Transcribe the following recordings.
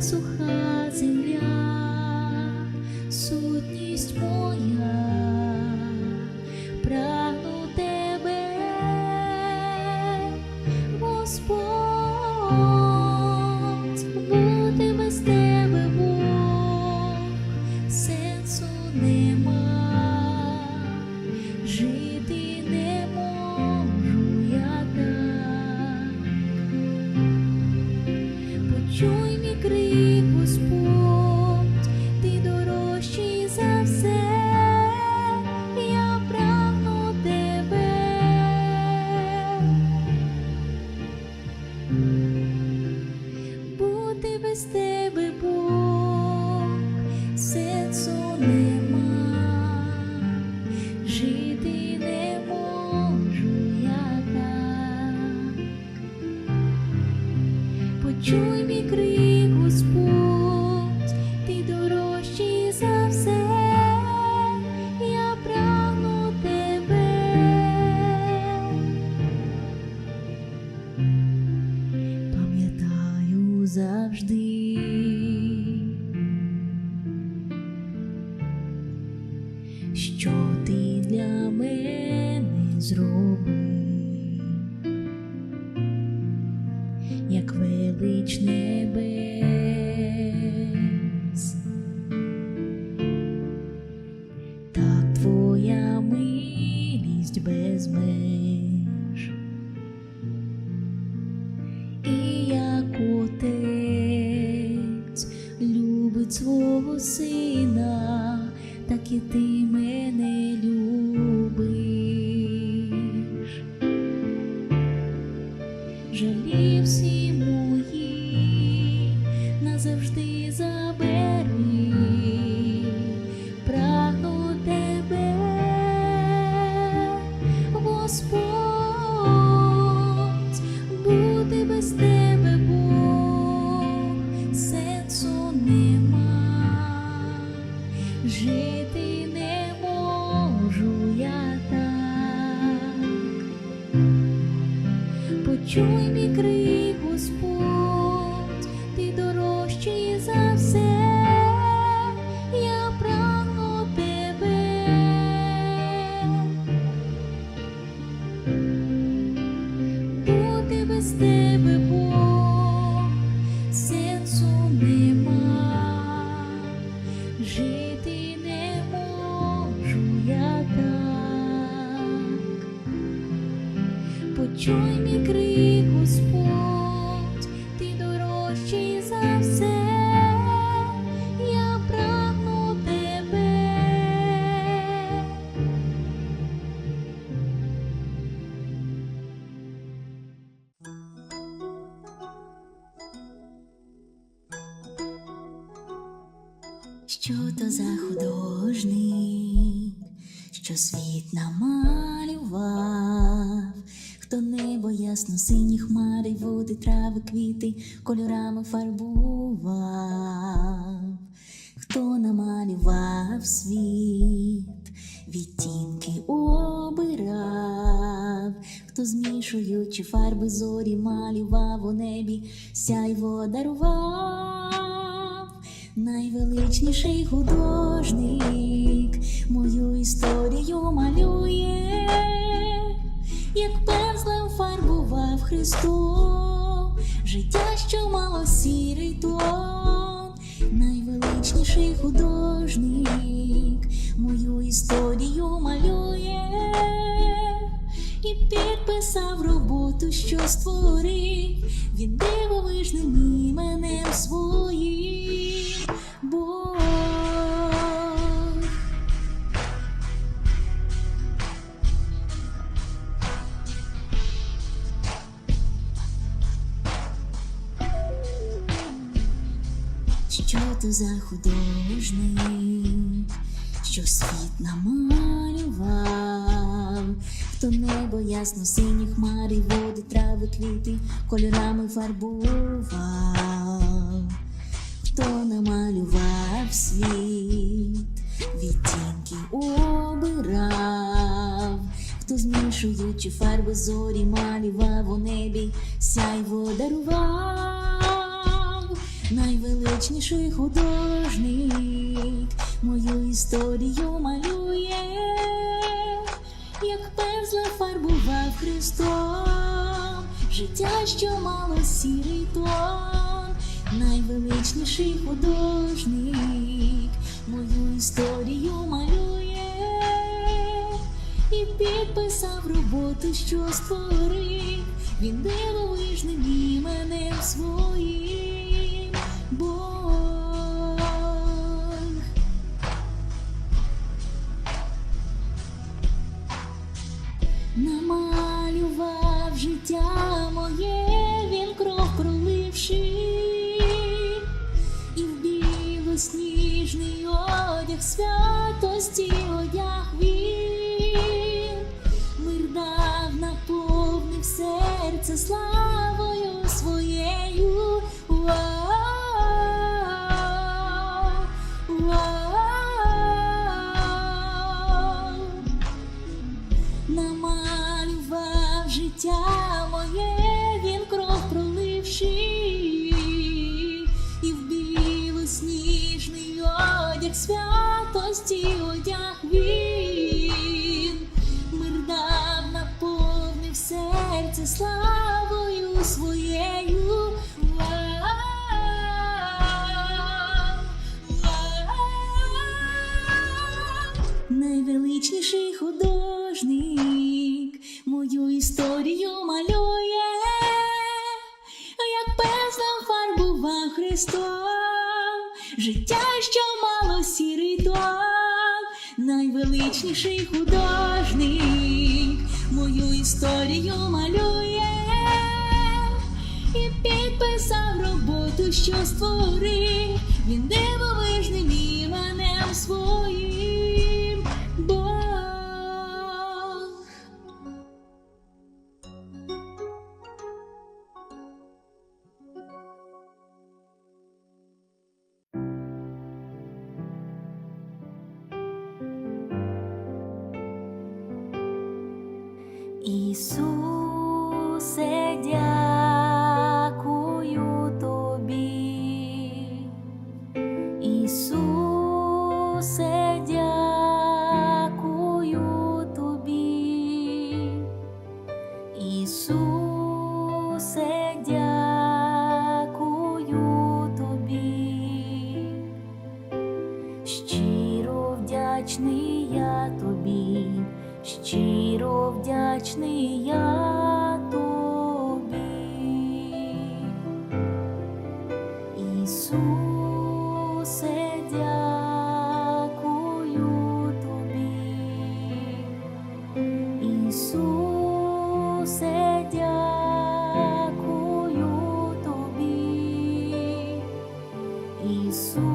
суха земля, Бути без тебе, як велич небес, так твоя милість без меж, без тебе, Бог, нема, жити не можу я так. Почуй малював у небі, сяйво дарував. Найвеличніший художник мою історію малює, як пензлем фарбував Христом життя, що мало сірий тон, найвеличніший художник мою історію малює і підписав роботу, що створив він дивовижним іменем своїм. Бог. Що то за художник, що світ намалював, там, хто небо ясно, сині хмари, води, трави, квіти кольорами фарбував, хто намалював світ, відтінки обирав, хто змішуючи фарби зорі, малював у небі, сяйво дарував, найвеличніший художник. Мою історію малює як пензля фарбував Христом, життя, що мало сірий тон, найвеличніший художник, мою історію малює. І підписав роботи, що створив, він дивовижним іменем своїм. snow. Різдвам, життя, що мало сірий туман, найвеличніший художник, мою історію малює. І підписав роботу, що створив, він дивовижним іменем своїм. So.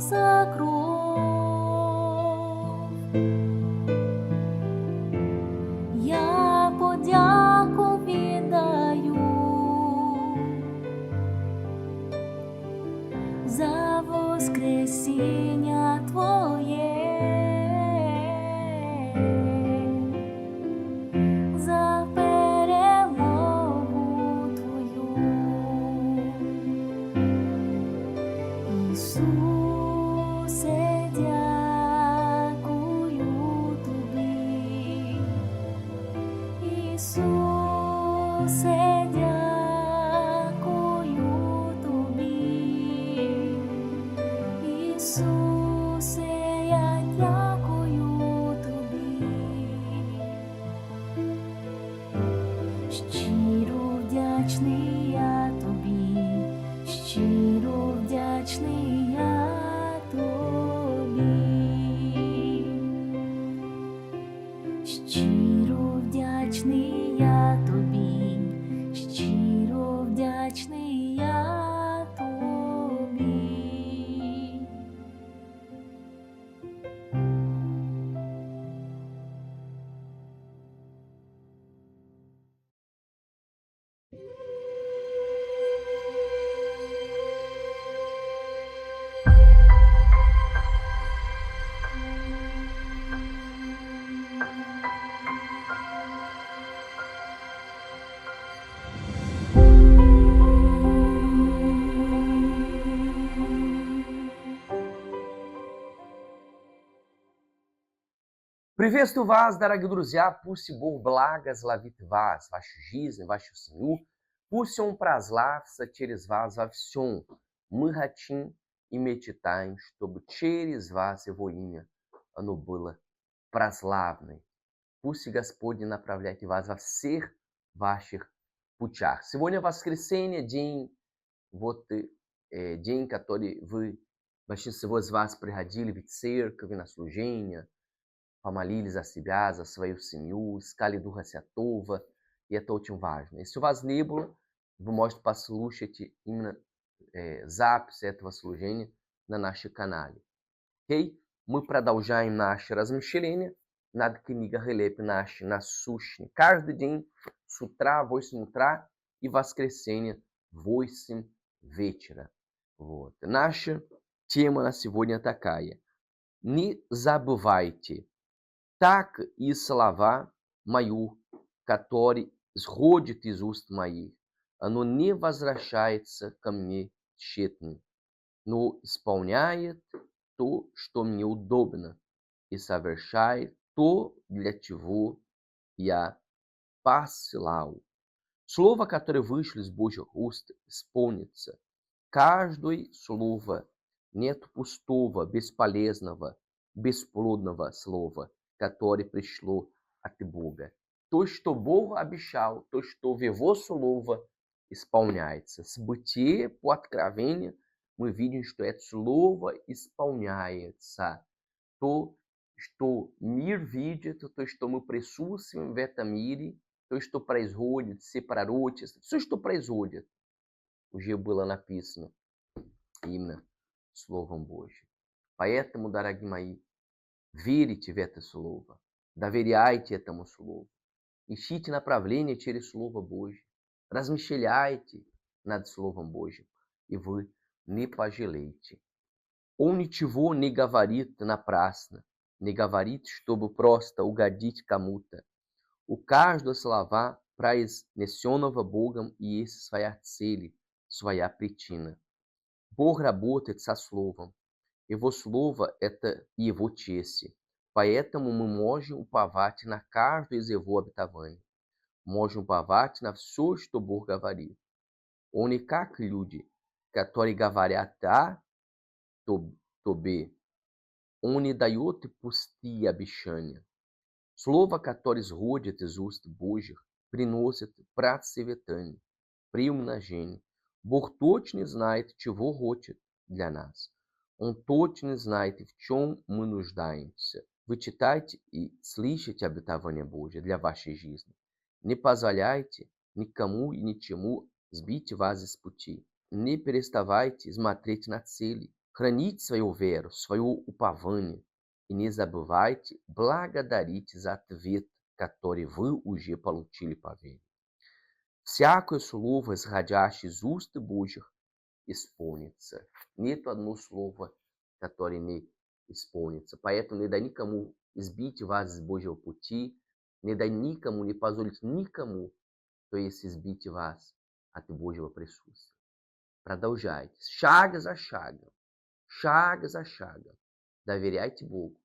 So. Приветствую вас, дорогие друзья, пусть Бог благословит вас, вашу жизнь, вашу семью. Пусть Он прославится через вас во всем. Мы хотим и мечтаем, чтобы через вас Его имя оно было прославное. Пусть Господь направляет вас во всех ваших путях. Сегодня воскресенье, день, вот, э, день, который вы, большинство из вас приходили в церковь, на служение, помолились за себя, за свою семью, искали Духа Святого, и это очень важно. Если у вас не было, вы можете послушать именно э, запись этого служения на нашем канале. Окей? Мы продолжаем наше размышление над книгой Релепи нашей насущной. Каждый день с утра в 8 утра и в воскресенье в 8 вечера. Вот. Наша тема на сегодня такая. Не забывайте Так и слова мою, которые сходят из уст моих, оно не возвращается ко мне тщетным, но исполняет то, что мне удобно, и совершает то, для чего я посылал. Слово, которое вышло из Божьих уст, исполнится. Каждое слово нет пустого, бесполезного, бесплодного слова, которое пришло от Бога. То, что Бог обещал, то, что в Его Слово исполняется. С бытия по откровению мы видим, что это Слово исполняется. То, что мир видит, то, что мы присутствуем в этом мире, то, что происходит, все пророчества, все, что происходит, уже было написано именно Словом Божьим. Поэтому, дорогие мои, Virite vetasulova, daveriaite etamosulova, ixite na pravlene tiresulova boja, na nadsulova boje. e vou nepageleite. Onitivo negavarita na prasna, Negavarit estobo prosta, ugadite camuta, o cais do lavar pras nesionova bogam e esses svaiartseli, svaiapritina. Borrabota de saslovam, e Evosluva eta Ievotiesse, Paetam o pavate na cardo exevo habitavani, o pavate na sostobor gavari, onicac lude, catori gavariata tobe, oni daiote pustia bichânia, slova catoris rudetes ust buger, prinosset prat sevetani, prium na gene, bortotnes nait tivor rotet, glianas. дает пустые обещания. Слово, которое исходит из уст Божьих, приносит процветание, приумножение. Бог точно знает, чего хочет для нас. Он точно знает, в чем мы нуждаемся. Вы читайте и слышите обетование Божье для вашей жизни. Не позволяйте никому и ничему сбить вас с пути. Не переставайте смотреть на цели. Храните свою веру, свое упование. И не забывайте благодарить за ответ, который вы уже получили по вере. Всякое слово, исходящее из уст Божьих, исполнится. Нет одно слово, который не исполнится. Поэтому не дай никому избить вас с Божьего пути, не дай никому, не позволить никому, то есть избить вас от Божьего присутствия. Продолжайте, шаг за шагом, шаг за шагом. Доверяйте Богу,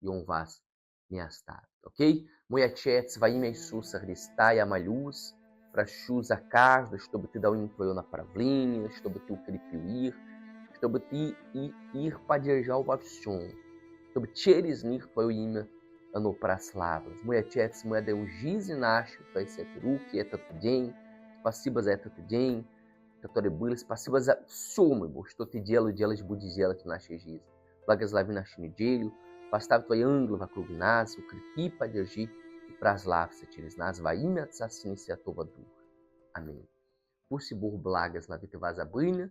и Он вас не оставит. Окей? Мой Отец, во имя Иисуса Христа, я молюсь, прошу за каждого, чтобы Ты дал им Твое направление, чтобы Ты укрепил их, чтобы Ты и их поддержал во всем, чтобы через них Твое имя оно прославилось. Мой Отец, мы отдаем жизнь нашу в Твои святые руки, этот день. Спасибо за этот день, который был. Спасибо за все, мой Бог, что Ты делаешь, делаешь, будешь делать в нашей жизни. Благослови нашу неделю, поставь Твои ангелы вокруг нас, укрепи, поддержи и прославься через нас во имя Отца, Сына и Святого Духа. Аминь. Пусть Бог благословит вас обильно.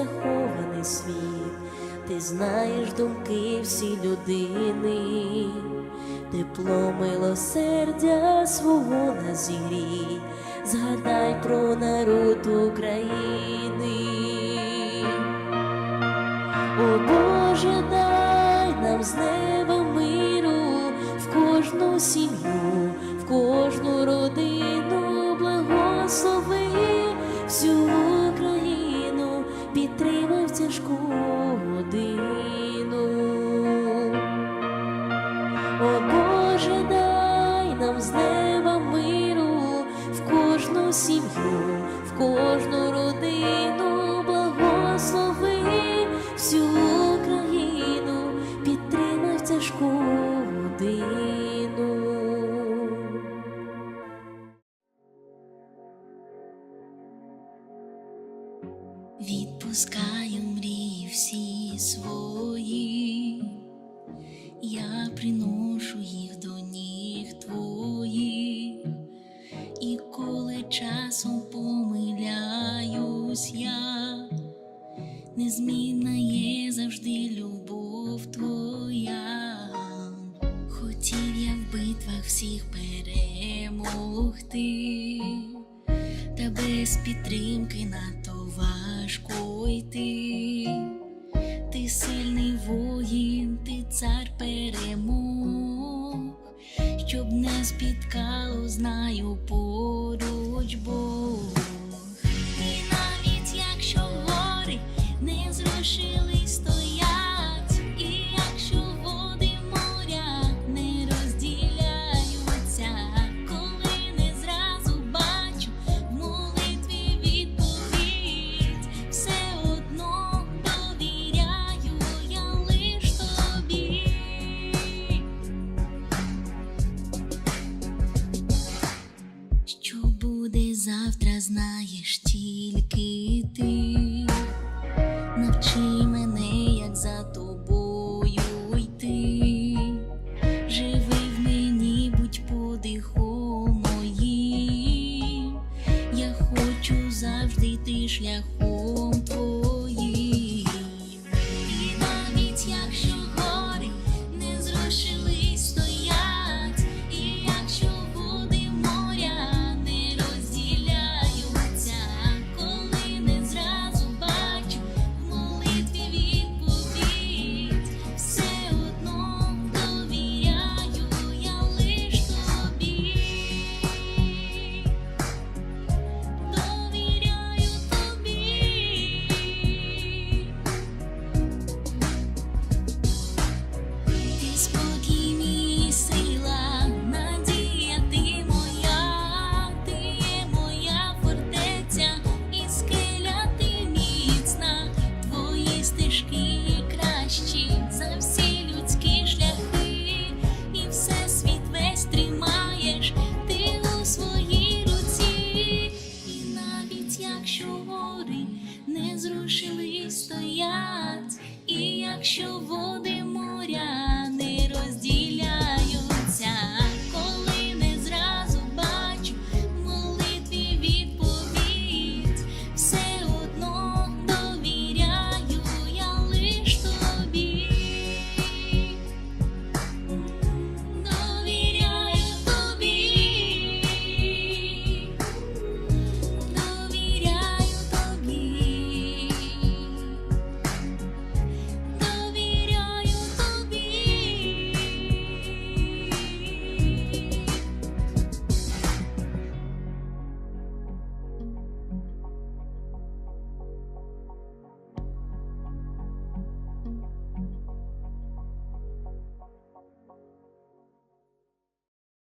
захований світ, ти знаєш думки всі людини, тепло милосердя свого на зігрій, згадай про народ України. О Боже, дай нам з неба миру в кожну сім'ю, сім'ю, в кожну всіх перемогти, та без підтримки надто важко йти. Ти сильний воїн, ти цар перемог, щоб не спіткало, знаю поруч знаешь.